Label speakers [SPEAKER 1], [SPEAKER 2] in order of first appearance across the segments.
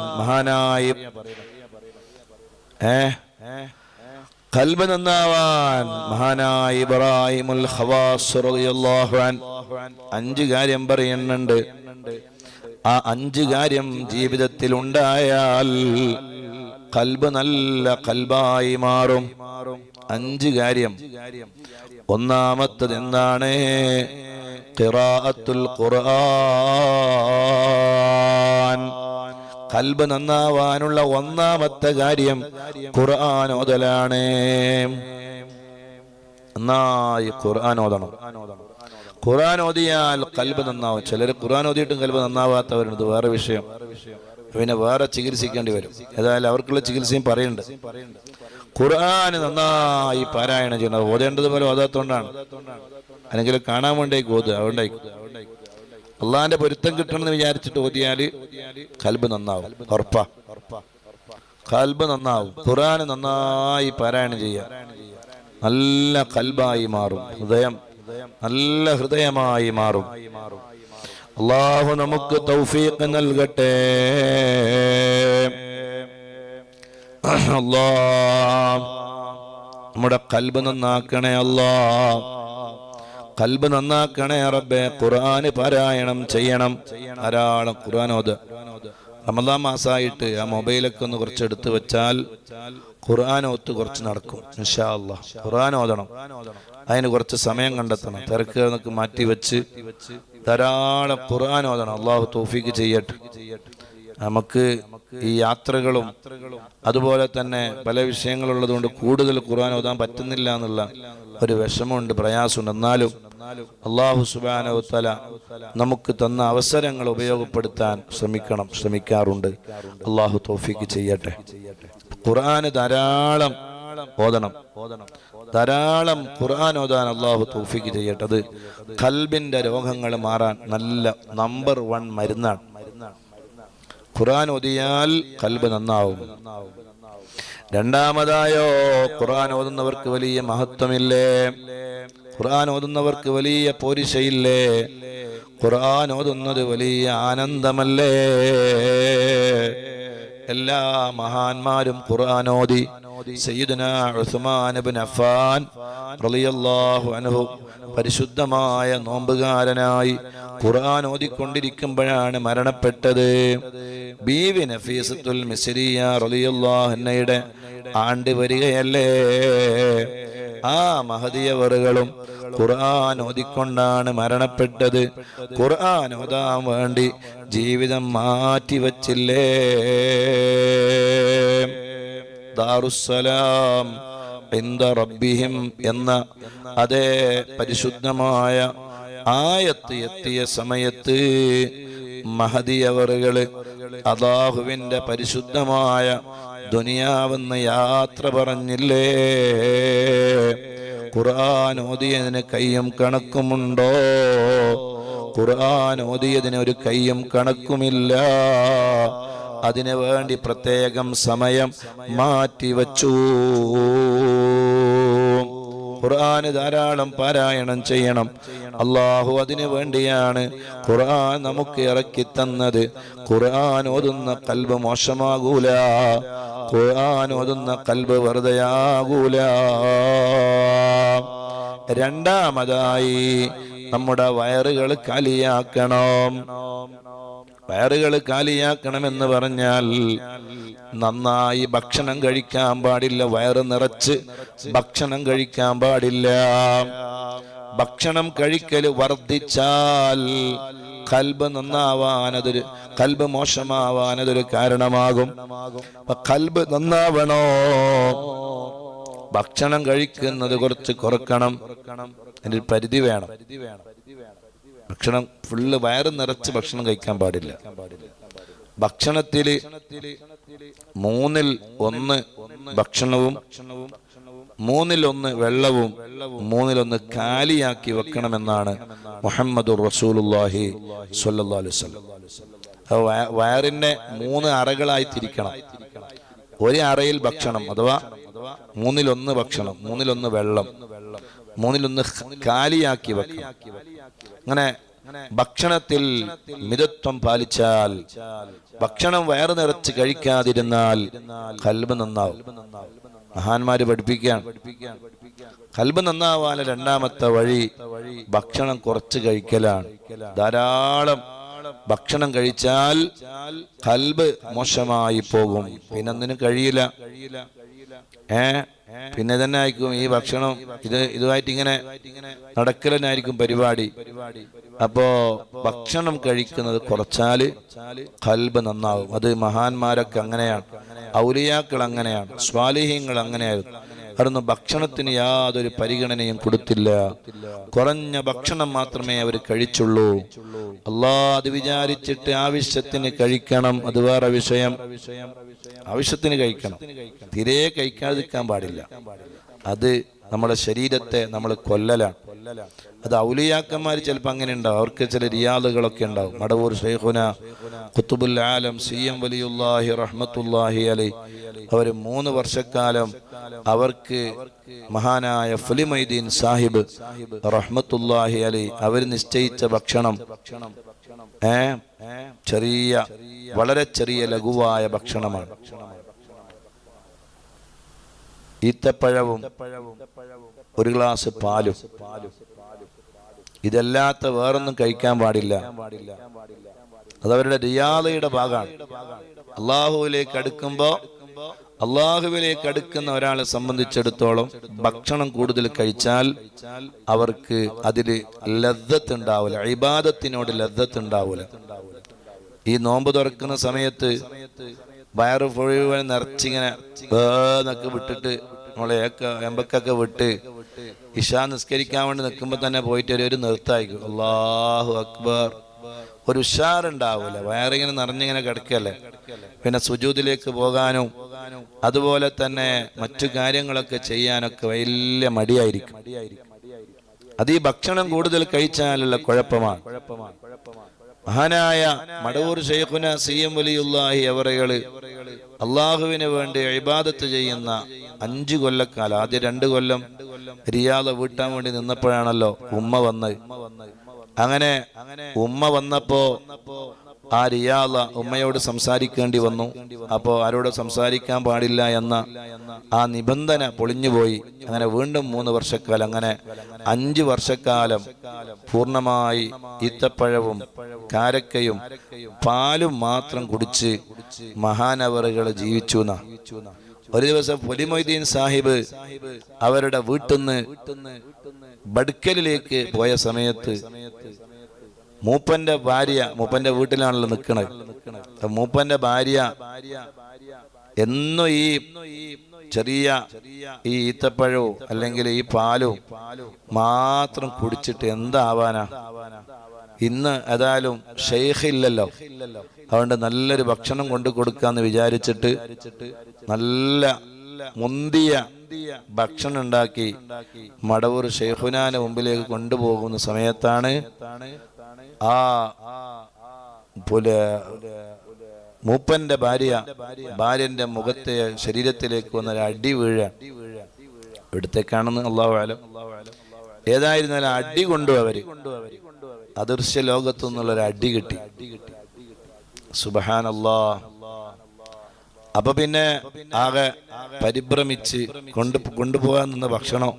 [SPEAKER 1] മഹാനായി ഏ? നന്നാവാൻ മഹാനായ അൻ അഞ്ച് കാര്യം പറയുന്നുണ്ട്. ആ അഞ്ച് കാര്യം ജീവിതത്തിൽ ഉണ്ടായാൽ കൽബ് നല്ല കൽബായി മാറും. അഞ്ച് കാര്യം. ഒന്നാമത്തത് എന്താണ് ഖിറാഅത്തുൽ ഖുർആൻ. കൽബ് നന്നാവാനുള്ള ഒന്നാമത്തെ കാര്യം ഖുർആൻ ഓതലാണ്. നന്നായി ഖുർആൻ ഓതണം. ഖുർആൻ ഓതിയാൽ കൽബ് നന്നാവും. ചിലർ ഖുർആൻ ഓതിയിട്ടും കൽബ് നന്നാവാത്തവരുണ്ട്. വേറെ വിഷയം. പിന്നെ വേറെ ചികിത്സിക്കേണ്ടി വരും. ഏതായാലും അവർക്കുള്ള ചികിത്സയും പറയുന്നുണ്ട്. ഖുർആൻ നന്നായി പാരായണം ചെയ്യണം. ഓതേണ്ടത് പോലെ ഓതാത്തോണ്ടാണ്. അല്ലെങ്കിൽ കാണാൻ വേണ്ടി ഓതുക. അതുകൊണ്ടായിരിക്കും. അള്ളാന്റെ പൊരുത്തം കിട്ടണമെന്ന് വിചാരിച്ചിട്ട് ഓതിയാൽ കൽബ് നന്നാവും. ഉറപ്പാ. കൽബ് നന്നാവും. ഖുർആൻ നന്നായി പാരായണം ചെയ്യാം. നല്ല കൽബായി മാറും. ഹൃദയം നല്ല ഹൃദയമായി മാറും. അള്ളാഹു നമുക്ക് തൗഫീഖ് നൽകട്ടെ. അല്ലാ നമ്മുടെ കൽബ് നന്നാക്കണേ അല്ലാ കൽബ് നന്നാക്കണേ റബ്ബെ ഖുർആന് പാരായണം ചെയ്യണം. ധാരാളം ഖുർആൻ ഓത് റമദാൻ മാസമായിട്ട് ആ മൊബൈലൊക്കെ ഒന്ന് കുറച്ച് എടുത്തു വെച്ചാൽ ഖുർആൻ ഓത്ത് കുറച്ച് നടക്കും ഇൻഷാ അല്ലാ ഓതണം. അതിന് കുറച്ച് സമയം കണ്ടെത്തണം. തിരക്കുകളൊക്കെ മാറ്റി വെച്ച് ധാരാളം ഖുർആൻ ഓതണം. അള്ളാഹു തോഫിക്ക് ചെയ്യട്ടെ. നമുക്ക് ഈ യാത്രകളും അതുപോലെ തന്നെ പല വിഷയങ്ങളുള്ളതുകൊണ്ട് കൂടുതൽ ഖുർആൻ ഓതാൻ പറ്റുന്നില്ല എന്നുള്ള ഒരു വിഷമമുണ്ട് പ്രയാസമുണ്ട്. എന്നാലും അള്ളാഹു സുബാനവത്തല നമുക്ക് തന്ന അവസരങ്ങൾ ഉപയോഗപ്പെടുത്താൻ ശ്രമിക്കണം ശ്രമിക്കാറുണ്ട്. അള്ളാഹു തോഫിക്ക് ചെയ്യട്ടെ. ഖുർആന് ധാരാളം ഓതണം. ധാരാളം ഖുർആൻ ഓതാൻ അള്ളാഹു തോഫിക്ക് ചെയ്യട്ടെ. അത് കൽബിന്റെ രോഗങ്ങൾ മാറാൻ നല്ല നമ്പർ വൺ മരുന്നാണ്. ഖുർആൻ ഓതിയാൽ കൽബ് നന്നാവും. രണ്ടാമതായോ ഖുർആൻ ഓതുന്നവർക്ക് വലിയ മഹത്വമില്ലേ? ഖുർആൻ ഓതുന്നവർക്ക് വലിയ പോരിശയില്ലേ? ഖുർആൻ ഓതുന്നത് വലിയ ആനന്ദമല്ലേ? എല്ലാ മഹാന്മാരും ഖുർആൻ ഓതി. സയ്യിദുന ഉസ്മാൻ ഇബ്നു അഫ്ഫാൻ റളിയല്ലാഹു അൻഹു പരിശുദ്ധമായ നോമ്പുകാരനായി ഖുർആൻ ഓതിക്കൊണ്ടിരിക്കുമ്പോഴാണ് മരണപ്പെട്ടത്. ബീവി നഫീസത്തുൽ മിസ്രിയ റളിയല്ലാഹു അൻഹയുടെ ആണ്ട് വരികയല്ലേ? ആ മഹദിയവറുകളും ഖുർആൻ ഓതിക്കൊണ്ടാണ് മരണപ്പെട്ടത്. ഖുർആൻ ഓതാൻ വേണ്ടി ജീവിതം മാറ്റിവച്ചില്ലേ? ദാറുസ്സലാം ഇന്ദ റബ്ബിഹിം എന്ന അതേ പരിശുദ്ധമായ ആയത്ത് എത്തിയ സമയത്ത് മഹദിയവറുകൾ അള്ളാഹുവിന്റെ പരിശുദ്ധമായ ദുനിയാവെന്ന് യാത്ര പറഞ്ഞില്ലേ? ഖുർആൻ ഓതിയതിന് കയ്യും കണക്കുമുണ്ടോ? ഖുർആൻ ഓതിയതിന് ഒരു കയ്യും കണക്കുമില്ല. അതിനു വേണ്ടി പ്രത്യേകം സമയം മാറ്റിവച്ചു. ഖുർആന് ധാരാളം പാരായണം ചെയ്യണം. അള്ളാഹു അതിനു വേണ്ടിയാണ് ഖുർആൻ നമുക്ക് ഇറക്കി തന്നത്. ഖുർആൻ ഓതുന്ന കൽബ് മോശമാകൂല. ഖുർആൻ ഓതുന്ന കൽബ് വെറുതെയാകൂല. രണ്ടാമതായി നമ്മുടെ വയറുകൾ കാലിയാക്കണം. വയറുകൾ കാലിയാക്കണമെന്ന് പറഞ്ഞാൽ നന്നായി ഭക്ഷണം കഴിക്കാൻ പാടില്ല വയറ് നിറച്ച് ഭക്ഷണം കഴിക്കാൻ പാടില്ല. ഭക്ഷണം കഴിക്കൽ വർദ്ധിച്ചാൽ കൽബ് നന്നാവാനതൊരു കൽബ് മോശമാവാനതൊരു കാരണമാകും. കൽബ് നന്നാവണോ? ഭക്ഷണം കഴിക്കുന്നത് കുറച്ച് കുറക്കണം. അതിന് പരിധി വേണം. ഭക്ഷണം ഫുള്ള് വയറ് നിറച്ച് ഭക്ഷണം കഴിക്കാൻ പാടില്ല. ഭക്ഷണത്തിൽ മൂന്നിൽ ഒന്ന് ഭക്ഷണവും മൂന്നിൽ ഒന്ന് വെള്ളവും മൂന്നിലൊന്ന് കാലിയാക്കി വെക്കണമെന്നാണ് മുഹമ്മദ് റസൂലുല്ലാഹി അത് വയറിന്റെ മൂന്ന് അറകളായി തിരിക്കണം. ഒരു അറയിൽ ഭക്ഷണം അഥവാ മൂന്നിലൊന്ന് ഭക്ഷണം മൂന്നിലൊന്ന് വെള്ളം മൂന്നിലൊന്ന് കാലിയാക്കി വെക്കണം. അങ്ങനെ ഭക്ഷണത്തിൽ മിതത്വം പാലിച്ചാൽ ഭക്ഷണം വയറു നിറച്ച് കഴിക്കാതിരുന്നാൽ കൽബ് നന്നാവും. മഹാന്മാര് പഠിപ്പിക്കാൻ കൽബ് നന്നാവാൻ രണ്ടാമത്തെ വഴി ഭക്ഷണം കുറച്ച് കഴിക്കലാണ്. ധാരാളം ഭക്ഷണം കഴിച്ചാൽ കൽബ് മോശമായി പോകും. പിന്നെ പിന്നൊന്നിനും കഴിയില്ല. ഏ? പിന്നെ തന്നെ ആയിരിക്കും ഈ ഭക്ഷണം. ഇത് ഇതുമായിട്ട് ഇങ്ങനെ നടക്കലായിരിക്കും പരിപാടി. അപ്പോ ഭക്ഷണം കഴിക്കുന്നത് കുറച്ചാൽ കൽബ് നന്നാവും. അത് മഹാന്മാരൊക്കെ അങ്ങനെയാണ്. ഔലിയാക്കൾ അങ്ങനെയാണ്. സ്വാലിഹ്യങ്ങൾ അങ്ങനെയായിരുന്നു. അവിടുന്ന് ഭക്ഷണത്തിന് യാതൊരു പരിഗണനയും കൊടുത്തില്ല. കുറഞ്ഞ ഭക്ഷണം മാത്രമേ അവർ കഴിച്ചുള്ളൂ. അല്ലാ അത് വിചാരിച്ചിട്ട് ആവശ്യത്തിന് കഴിക്കണം. അത് വേറെ വിഷയം. ആവശ്യത്തിന് കഴിക്കണം. തീരെ കഴിക്കാതിരിക്കാൻ പാടില്ല. അത് നമ്മുടെ ശരീരത്തെ നമ്മൾ കൊല്ലലാണ്. അത് ഔലിയാക്കന്മാർ ചിലപ്പോൾ അങ്ങനെ ഉണ്ടാവും. അവർക്ക് ചില റിയാദുകളൊക്കെ ഉണ്ടാവും. മടവൂർ ഷെയ്ഖുന കുത്തുബുൽ ആലം സി എം വലിയുല്ലാഹി റഹ്മത്തുല്ലാഹി അലി. അവർ മൂന്ന് വർഷക്കാലം അവർക്ക് മഹാനായ ഫുലിമൈദീൻ സാഹിബ് റഹ്മത്തുല്ലാഹി അലി അവർ നിശ്ചയിച്ച ഭക്ഷണം ഏ ചെറിയ വളരെ ചെറിയ ലഘുവായ ഭക്ഷണമാണ്. ഈത്തപ്പഴവും ഒരു ഗ്ലാസ് പാലും. ഇതല്ലാത്ത വേറൊന്നും കഴിക്കാൻ പാടില്ല. അതവരുടെ റിയാദയുടെ ഭാഗമാണ്. അള്ളാഹുവിലേക്ക് അടുക്കുമ്പോ അള്ളാഹുവിലേക്ക് അടുക്കുന്ന ഒരാളെ സംബന്ധിച്ചിടത്തോളം ഭക്ഷണം കൂടുതൽ കഴിച്ചാൽ അവർക്ക് അതിൽ ലദ്ദത്ത് ഉണ്ടാവില്ല ഇബാദത്തിനോട് ലദ്ദത്ത് ഉണ്ടാവില്ല ഈ നോമ്പ് തുറക്കുന്ന സമയത്ത് വയറ് മുഴുവൻ നിറച്ചിങ്ങനെ വേന്നൊക്കെ വിട്ടിട്ട് നമ്മളെ എമ്പക്കൊക്കെ വിട്ട് ഇഷാ നിസ്കരിക്കാൻ വേണ്ടി നിൽക്കുമ്പോൾ തന്നെ പോയിട്ട് ഒരു- ഒരു അള്ളാഹു അക്ബർ. ഒരു ഉഷാറുണ്ടാവൂല. വയറിങ്ങനെ നിറഞ്ഞിങ്ങനെ കിടക്കല്ലേ? പിന്നെ സുജൂതിലേക്ക് പോകാനും അതുപോലെ തന്നെ മറ്റു കാര്യങ്ങളൊക്കെ ചെയ്യാനൊക്കെ വലിയ മടിയായിരിക്കും. അത് ഈ ഭക്ഷണം കൂടുതൽ കഴിച്ചാലുള്ള കുഴപ്പമാണ്. മഹാനായ മടവൂർ ഷെയ്ഖുന സി എം വലിയുല്ലാഹി അവറുകൾ അള്ളാഹുവിന് വേണ്ടി ഇബാദത്ത് ചെയ്യുന്ന അഞ്ചു കൊല്ലക്കാലം ആദ്യം രണ്ട് കൊല്ലം റിയാദ വീട്ടാൻ വേണ്ടി നിന്നപ്പോഴാണല്ലോ ഉമ്മ വന്നത്. അങ്ങനെ ഉമ്മ വന്നപ്പോ ആ റിയാദ ഉമ്മയോട് സംസാരിക്കേണ്ടി വന്നു. അപ്പോ ആരോട് സംസാരിക്കാൻ പാടില്ല എന്ന ആ നിബന്ധന പൊളിഞ്ഞുപോയി അങ്ങനെ വീണ്ടും മൂന്ന് വർഷക്കാലം അങ്ങനെ അഞ്ച് വർഷക്കാലം പൂർണമായി ഈത്തപ്പഴവും കാരക്കയും പാലും മാത്രം കുടിച്ച് മഹാനവറുകൾ ജീവിച്ചു എന്നാ ഒരു ദിവസം പൊലിമൊയ്തീൻ സാഹിബ് അവരുടെ വീട്ടിൽ നിന്ന് ബഡ്ക്കലിലേക്ക് പോയ സമയത്ത് മൂപ്പന്റെ ഭാര്യ മൂപ്പന്റെ വീട്ടിലാണല്ലോ നിൽക്കണത് മൂപ്പന്റെ ഭാര്യ എന്നും ഈ ചെറിയ ഈ ഈത്തപ്പഴവും അല്ലെങ്കിൽ ഈ പാലും മാത്രം കുടിച്ചിട്ട് എന്താവാനാ? ഇന്ന് ഏതായാലും ഷെയ്ഖ് ഇല്ലല്ലോ അതുകൊണ്ട് നല്ലൊരു ഭക്ഷണം കൊണ്ടു കൊടുക്കാന്ന് വിചാരിച്ചിട്ട് നല്ല മുന്തിയ ഭക്ഷണം ഉണ്ടാക്കി മടവൂർ ഷെയ്ഖുനാന്റെ മുമ്പിലേക്ക് കൊണ്ടുപോകുന്ന സമയത്താണ് ആ പുല മൂപ്പന്റെ ഭാര്യ ഭാര്യന്റെ മുഖത്തെ ശരീരത്തിലേക്ക് വന്ന ഒരു അടി വീഴ ഇവിടത്തേക്കാണെന്ന് അള്ളാഹു ഏതായിരുന്നാലും അടി കൊണ്ടു അവർ. അദൃശ്യ ലോകത്തു നിന്നുള്ള ഒരു അടി കിട്ടി. സുബഹാനല്ലാ. അപ്പൊ പിന്നെ ആകെ പരിഭ്രമിച്ച് കൊണ്ടു കൊണ്ടുപോകാൻ നിന്ന ഭക്ഷണം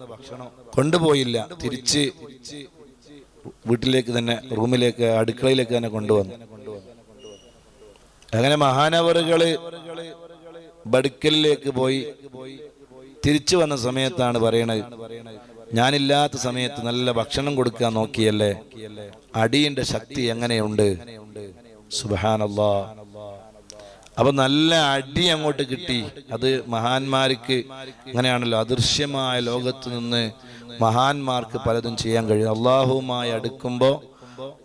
[SPEAKER 1] കൊണ്ടുപോയില്ല. തിരിച്ച് വീട്ടിലേക്ക് തന്നെ റൂമിലേക്ക് അടുക്കളയിലേക്ക് തന്നെ കൊണ്ടുവന്നു. അങ്ങനെ മഹാനവറുകൾ ബടുക്കലിലേക്ക് പോയി. തിരിച്ചു വന്ന സമയത്താണ് പറയണത് ഞാനില്ലാത്ത സമയത്ത് നല്ല ഭക്ഷണം കൊടുക്കാൻ നോക്കിയല്ലേ? അടിയുടെ ശക്തി എങ്ങനെയുണ്ട്? സുബാനല്ലാ അപ്പൊ നല്ല അടി അങ്ങോട്ട് കിട്ടി. അത് മഹാന്മാർക്ക് അങ്ങനെയാണല്ലോ അദൃശ്യമായ ലോകത്ത് നിന്ന് മഹാന്മാർക്ക് പലതും ചെയ്യാൻ കഴിയും. അള്ളാഹുവുമായി അടുക്കുമ്പോ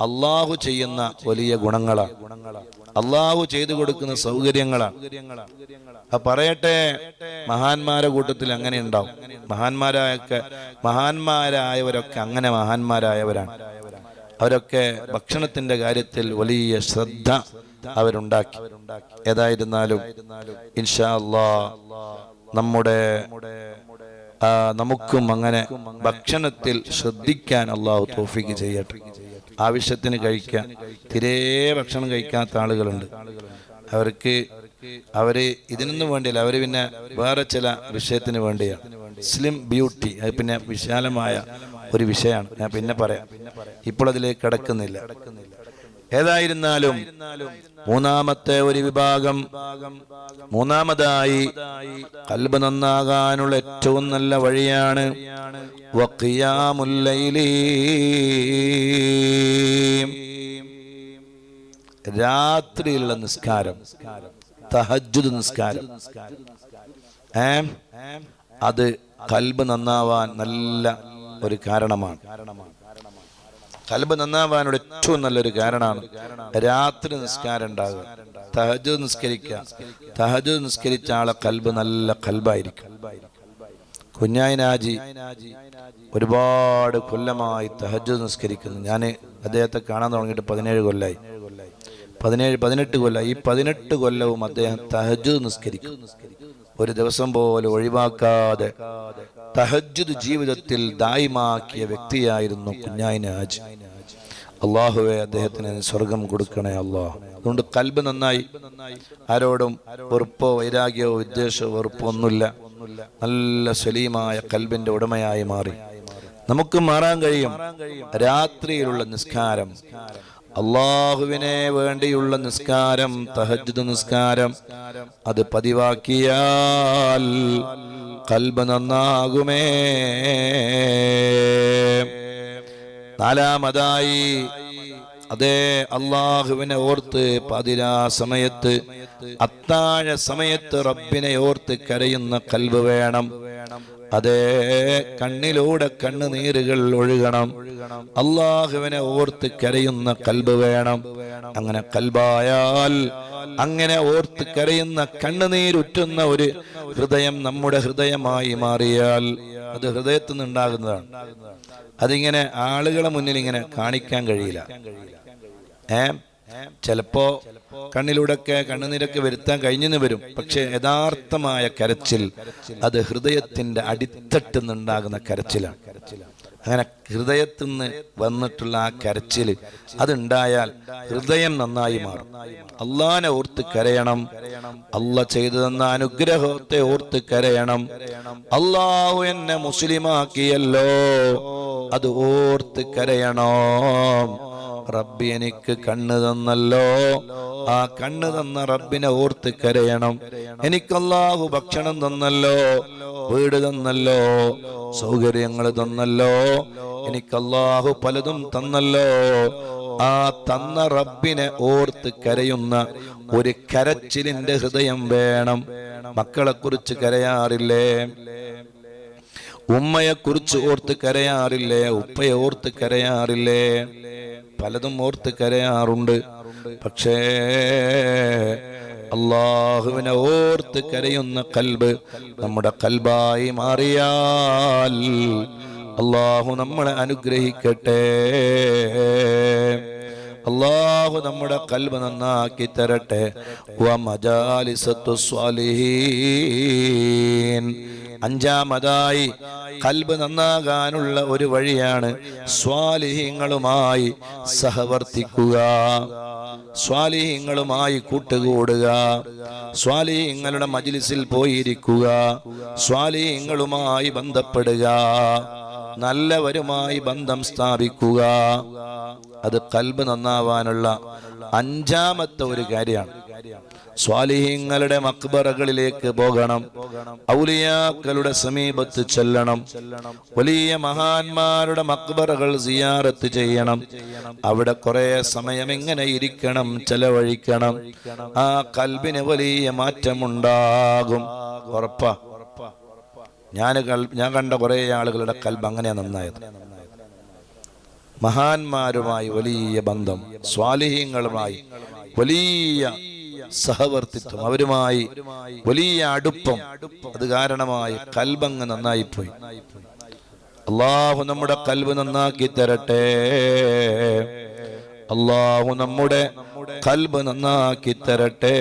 [SPEAKER 1] അള്ളാഹു ചെയ്യുന്ന വലിയ ഗുണങ്ങളാണ് അള്ളാഹു ചെയ്തു കൊടുക്കുന്ന സൗകര്യങ്ങളാണ് പറയട്ടെ മഹാന്മാരെ കൂട്ടത്തിൽ അങ്ങനെ ഉണ്ടാവും. മഹാന്മാരായൊക്കെ മഹാന്മാരായവരൊക്കെ അങ്ങനെ മഹാന്മാരായവരാണ്. അവരൊക്കെ ഭക്ഷണത്തിന്റെ കാര്യത്തിൽ വലിയ ശ്രദ്ധ അവരുണ്ടാക്കി. ഏതായിരുന്നാലും ഇൻഷാ നമ്മുടെ നമുക്കും അങ്ങനെ ഭക്ഷണത്തിൽ ശ്രദ്ധിക്കാൻ അള്ളാഹു തോഫിക്ക് ചെയ്യട്ടെ. ആവശ്യത്തിന് കഴിക്കാൻ തിരേ ഭക്ഷണം കഴിക്കാത്ത ആളുകളുണ്ട്. അവർക്ക് അവർ ഇതിനൊന്നും വേണ്ടിയല്ല അവർ പിന്നെ വേറെ ചില വിഷയത്തിന് വേണ്ടിയാണ് സ്ലിം ബ്യൂട്ടി അത് പിന്നെ വിശാലമായ ഒരു വിഷയമാണ്. ഞാൻ പിന്നെ പറയാം. ഇപ്പോൾ അതിലേക്ക് കിടക്കുന്നില്ല. ഏതായിരുന്നാലും മൂന്നാമത്തെ ഒരു വിഭാഗം മൂന്നാമതായി കൽബ് നന്നാകാനുള്ള ഏറ്റവും നല്ല വഴിയാണ്. രാത്രിയിലുള്ള നിസ്കാരം. തഹജ്ജുദ് നിസ്കാരം. ഏ? അത് കൽബ് നന്നാവാൻ നല്ല ഒരു കാരണമാണ്. കൽബ് നന്നാവാനുള്ള ഏറ്റവും നല്ലൊരു കാരണമാണ് രാത്രി നിസ്കാരം ഉണ്ടാകുക തഹജു നിസ്കരിക്കുക. തഹജു നിസ്കരിച്ച ആളെ കൽബ് നല്ല കൽബായിരിക്കും. കുഞ്ഞായി നാജി ഒരുപാട് കൊല്ലമായി തഹജു നിസ്കരിക്കുന്നു. ഞാൻ അദ്ദേഹത്തെ കാണാൻ തുടങ്ങിയിട്ട് പതിനേഴ് കൊല്ലായി. പതിനേഴ് പതിനെട്ട് കൊല്ലം ഈ പതിനെട്ട് കൊല്ലവും അദ്ദേഹം തഹജുദ് നിസ്കരിക്കും. ഒരു ദിവസം പോലെ ഒഴിവാക്കാതെ തഹജുദ് ജീവിതത്തിൽ ദായിമാക്കിയ വ്യക്തിയായിരുന്നു കുഞ്ഞായിനാജ് അള്ളാഹുവെ അദ്ദേഹത്തിന് സ്വർഗം കൊടുക്കണേ അള്ളാഹ് അതുകൊണ്ട് കൽബ് നന്നായി. ആരോടും വെറുപ്പോ വൈരാഗ്യമോ ഉദ്ദേശമോ വെറുപ്പോ ഒന്നുമില്ല. നല്ല സലീമായ കൽബിന്റെ ഉടമയായി മാറി. നമുക്ക് മാറാൻ കഴിയും. രാത്രിയിലുള്ള നിസ്കാരം. അള്ളാഹുവിനെ വേണ്ടിയുള്ള നിസ്കാരം തഹജ്ജുദ് നിസ്കാരം. അത് പതിവാക്കിയാൽ കൽബ് നന്നാകുമേ. നാലാമതായി അതേ അള്ളാഹുവിനെ ഓർത്ത് പതിരാ സമയത്ത് അത്താഴ സമയത്ത് റബ്ബിനെ ഓർത്ത് കരയുന്ന കൽബ് വേണം. അതേ കണ്ണിലൂടെ കണ്ണുനീരുകൾ ഒഴുകണം. അള്ളാഹുവിനെ ഓർത്ത് കരയുന്ന കൽബ് വേണം. അങ്ങനെ കൽബായാൽ അങ്ങനെ ഓർത്ത് കരയുന്ന കണ്ണുനീരുറ്റുന്ന ഒരു ഹൃദയം നമ്മുടെ ഹൃദയമായി മാറിയാൽ അത് ഹൃദയത്തിൽ നിന്നുണ്ടാകുന്നതാണ്. അതിങ്ങനെ ആളുകളെ മുന്നിൽ ഇങ്ങനെ കാണിക്കാൻ കഴിയില്ല. ഏ? ചിലപ്പോ കണ്ണിലൂടെയൊക്കെ കണ്ണുനീരൊക്കെ വരുത്താൻ കഴിഞ്ഞെന്ന് വരും. പക്ഷെ യഥാർത്ഥമായ കരച്ചിൽ അത് ഹൃദയത്തിന്റെ അടിത്തട്ടിൽ നിന്നുണ്ടാകുന്ന കരച്ചിലാണ്. അങ്ങനെ ഹൃദയത്തിൽ നിന്ന് വന്നിട്ടുള്ള ആ കരച്ചിൽ അതുണ്ടായാൽ ഹൃദയം നന്നായി മാറും. അള്ളാനെ ഓർത്ത് കരയണം. അല്ല ചെയ്തു തന്ന അനുഗ്രഹത്തെ ഓർത്ത് കരയണം. അള്ളാഹു എന്നെ മുസ്ലിമാക്കിയല്ലോ. അത് ഓർത്ത് കരയണം. റബ്ബി എനിക്ക് കണ്ണ് തന്നല്ലോ. ആ കണ്ണ് തന്ന റബ്ബിനെ ഓർത്ത് കരയണം. എനിക്കല്ലാഹു ഭക്ഷണം തന്നല്ലോ വീട് തന്നല്ലോ സൗകര്യങ്ങൾ തന്നല്ലോ എനിക്കല്ലാഹു പലതും തന്നല്ലോ. ആ തന്ന റബ്ബിനെ ഓർത്ത് കരയുന്ന ഒരു കരച്ചിലിന്റെ ഹൃദയം വേണം. മക്കളെ കുറിച്ച് കരയാറില്ലേ? ഉമ്മയെ കുറിച്ച് ഓർത്ത് കരയാറില്ലേ? ഉപ്പയെ ഓർത്ത് കരയാറില്ലേ? പലതും ഓർത്ത് കരയാറുണ്ട്. പക്ഷേ അള്ളാഹുവിനെ ഓർത്ത് കരയുന്ന കൽബ് നമ്മുടെ കൽബായി മാറിയാൽ അള്ളാഹു നമ്മളെ അനുഗ്രഹിക്കട്ടെ. അള്ളാഹു നമ്മുടെ കൽബ് നന്നാക്കി തരട്ടെ. അഞ്ചാമതായി കൽബ് നന്നാകാനുള്ള ഒരു വഴിയാണ് സ്വാലിഹ്യങ്ങളുമായി സഹവർത്തിക്കുക. സ്വാലിഹ്യങ്ങളുമായി കൂട്ടുകൂടുക. സ്വാലിഹ്യങ്ങളുടെ മജിലിസിൽ പോയിരിക്കുക. സ്വാലിഹ്യങ്ങളുമായി ബന്ധപ്പെടുക. നല്ലവരുമായി ബന്ധം സ്ഥാപിക്കുക. അത് കൽബ് നന്നാവാനുള്ള അഞ്ചാമത്തെ ഒരു കാര്യമാണ്. സ്വാലിഹീങ്ങളുടെ മക്ബറകളിലേക്ക് പോകണം. ഔലിയാക്കളുടെ സമീപത്ത് ചെല്ലണം. വലിയ മഹാന്മാരുടെ മക്ബറകൾ സിയാറത്ത് ചെയ്യണം. അവിടെ കുറെ സമയം എങ്ങനെ ഇരിക്കണം ചെലവഴിക്കണം. ആ കൽബിന് വലിയ മാറ്റമുണ്ടാകും. ഉറപ്പാ. ഞാൻ ഞാൻ കണ്ട കുറെ ആളുകളുടെ കൽബ് അങ്ങനെയാ നന്നായത്. മഹാന്മാരുമായി വലിയ ബന്ധം സ്വാലിഹ്യങ്ങളുമായി വലിയ സഹവർത്തിത്വം അവരുമായി വലിയ അടുപ്പം. അത് കാരണമായി കൽബങ്ങ് നന്നായി പോയി അള്ളാഹു നമ്മുടെ കൽബ് നന്നാക്കി തരട്ടെ. അള്ളാഹു നമ്മുടെ കൽബ് നന്നാക്കി തരട്ടെ.